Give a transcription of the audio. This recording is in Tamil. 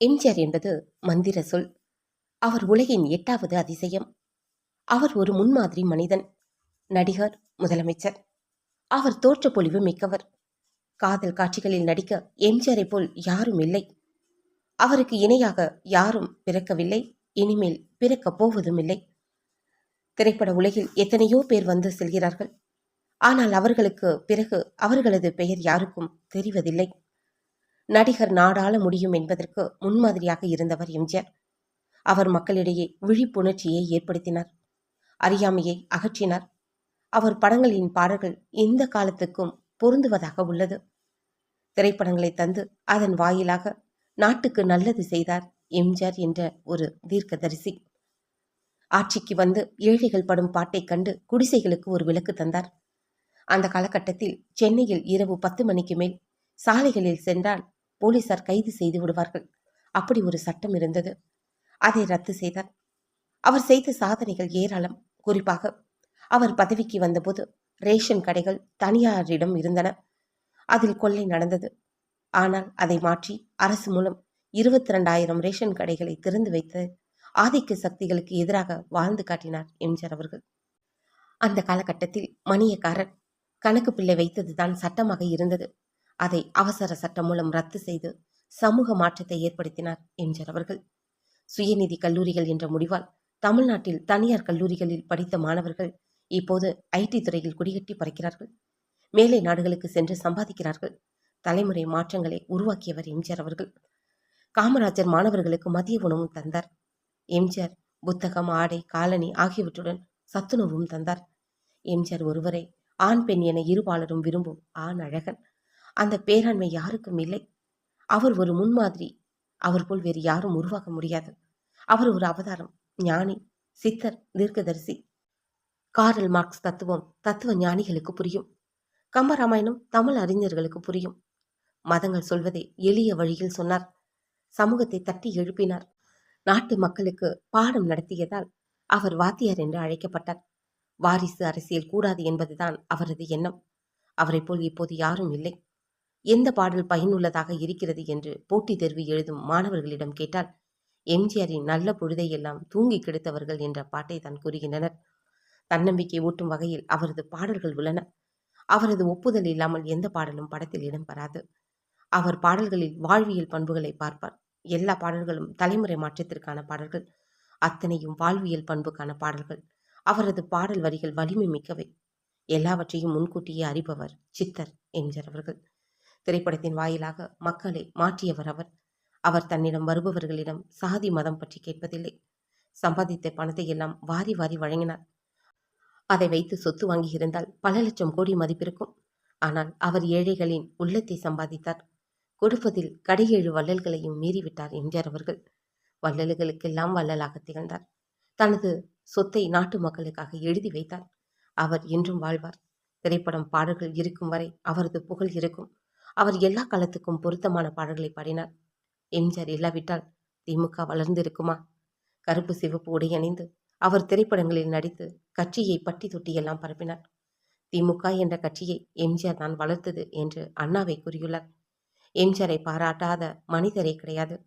எம்ஜிஆர் என்பது மந்திர சொல். அவர் உலகின் எட்டாவது அதிசயம். அவர் ஒரு முன்மாதிரி மனிதன் நடிகர் முதலமைச்சர். அவர் தோற்ற பொலிவு மிக்கவர். காதல் காட்சிகளில் நடிக்க எம்ஜிஆரை போல் யாரும் இல்லை. அவருக்கு இணையாக யாரும் பிறக்கவில்லை இனிமேல் பிறக்கப் போவதும் இல்லை. திரைப்பட உலகில் எத்தனையோ பேர் வந்து செல்கிறார்கள். ஆனால் அவர்களுக்கு பிறகு அவர்களது பெயர் யாருக்கும் தெரிவதில்லை. நடிகர் நாடாள முடியும் என்பதற்கு முன்மாதிரியாக இருந்தவர் எம்ஜிஆர். அவர் மக்களிடையே விழிப்புணர்ச்சியை ஏற்படுத்தினார். அறியாமையை அகற்றினார். அவர் படங்களின் பாடல்கள் எந்த காலத்துக்கும் பொருந்துவதாக உள்ளது. திரைப்படங்களை தந்து அதன் வாயிலாக நாட்டுக்கு நல்லது செய்தார் எம்ஜிஆர் என்ற ஒரு தீர்க்கதரிசி. ஆட்சிக்கு வந்து ஏழைகள் படும் பாட்டை கண்டு குடிசைகளுக்கு ஒரு விளக்கு தந்தார். அந்த காலகட்டத்தில் சென்னையில் இரவு பத்து மணிக்கு மேல் சாலைகளில் சென்றால் போலீசார் கைது செய்து விடுவார்கள். அப்படி ஒரு சட்டம் இருந்தது. அதை ரத்து செய்தார். அவர் செய்த சாதனைகள் ஏராளம். குறிப்பாக அவர் பதவிக்கு வந்தபோது ரேஷன் கடைகள் தனியாரிடம் இருந்தன. அதில் கொள்ளை நடந்தது. ஆனால் அதை மாற்றி அரசு மூலம் இருபத்தி ரெண்டாயிரம் ரேஷன் கடைகளை திறந்து வைத்து ஆதிக்க சக்திகளுக்கு எதிராக வாழ்ந்து காட்டினார் எம்ஜிஆர் அவர்கள். அந்த காலகட்டத்தில் மணியக்காரர் கணக்கு பிள்ளை வைத்ததுதான் சட்டமாக இருந்தது. அதை அவசர சட்டம் மூலம் ரத்து செய்து சமூக மாற்றத்தை ஏற்படுத்தினார் எம்ஜிஆர் அவர்கள். சுயநிதி கல்லூரிகள் என்ற முடிவால் தமிழ்நாட்டில் தனியார் கல்லூரிகளில் படித்த மாணவர்கள் இப்போது ஐடி துறையில் குடிகட்டி பறக்கிறார்கள். மேலை நாடுகளுக்கு சென்று சம்பாதிக்கிறார்கள். தலைமுறை மாற்றங்களை உருவாக்கியவர் எம்ஜிஆர் அவர்கள். காமராஜர் மாணவர்களுக்கு மதிய உணவும் தந்தார். எம்ஜிஆர் புத்தகம் ஆடை காலனி ஆகியவற்றுடன் சத்துணவும் தந்தார். எம்ஜிஆர் ஒருவரை ஆண் பெண் என இருபாலரும் விரும்பும் ஆண் அழகன் அந்த பேராண்மை யாருக்கும் இல்லை. அவர் ஒரு முன்மாதிரி. அவர் போல் வேறு யாரும் உருவாக முடியாது. அவர் ஒரு அவதாரம். ஞானி சித்தர் தீர்க்கதரிசி. காரல் மார்க்ஸ் தத்துவம் தத்துவ ஞானிகளுக்கு புரியும். கம்பராமாயணம் தமிழ் அறிஞர்களுக்கு புரியும். மதங்கள் சொல்வதை எளிய வழியில் சொன்னார். சமூகத்தை தட்டி எழுப்பினார். நாட்டு மக்களுக்கு பாடம் நடத்தியதால் அவர் வாத்தியார் என்று அழைக்கப்பட்டார். வாரிசு அரசியல் கூடாது என்பதுதான் அவரது எண்ணம். அவரை போல் இப்போது யாரும் இல்லை. எந்த பாடல் பயனுள்ளதாக இருக்கிறது என்று போட்டித் தேர்வு எழுதும் மாணவர்களிடம் கேட்டால் எம்ஜிஆரின் நல்ல பொழுதையெல்லாம் தூங்கி கிடைத்தவர்கள் என்ற பாட்டை தான் கூறுகின்றனர். தன்னம்பிக்கை ஊட்டும் வகையில் அவரது பாடல்கள் உள்ளன. அவரது ஒப்புதல் இல்லாமல் எந்த பாடலும் படத்தில் இடம்பெறாது அவர் பாடல்களில் வாழ்வியல் பண்புகளை பார்ப்பார். எல்லா பாடல்களும் தலைமுறை மாற்றத்திற்கான பாடல்கள். அத்தனையும் வாழ்வியல் பண்புக்கான பாடல்கள். அவரது பாடல் வரிகள் வலிமை மிக்கவை. எல்லாவற்றையும் முன்கூட்டியே அறிபவர் சித்தர் என்கிறவர்கள் அவர்கள். திரைப்படத்தின் வாயிலாக மக்களை மாற்றியவர் அவர். அவர் தன்னிடம் வருபவர்களிடம் சாதி மதம் பற்றி கேட்பதில்லை. சம்பாதித்த பணத்தை எல்லாம் வாரி வாரி வழங்கினார். அதை வைத்து சொத்து வாங்கியிருந்தால் பல லட்சம் கோடி மதிப்பிருக்கும் ஆனால் அவர் ஏழைகளின் உள்ளத்தை சம்பாதித்தார். கொடுப்பதில் கடையேழு வள்ளல்களையும் மீறிவிட்டார் எம்ஜிஆர் அவர்கள். வள்ளல்களுக்கெல்லாம் வள்ளலாக திகழ்ந்தார். தனது சொத்தை நாட்டு மக்களுக்காக எழுதி வைத்தார். அவர் என்றும் வாழ்வார். திரைப்படம் பாடல்கள் இருக்கும் வரை அவரது புகழ் இருக்கும். அவர் எல்லா காலத்துக்கும் பொருத்தமான பாடல்களை பாடினார். எம்ஜிஆர் இல்லாவிட்டால் திமுக வளர்ந்து இருக்குமா கருப்பு சிவப்பு உடை அணிந்து அவர் திரைப்படங்களில் நடித்து கட்சியை பட்டி தொட்டி எல்லாம் பரப்பினார் திமுக என்ற கட்சியை எம்ஜிஆர் தான் வளர்த்தது என்று அண்ணாவை கூறியுள்ளார். எம்ஜிஆரை பாராட்டாத மனிதரே கிடையாது.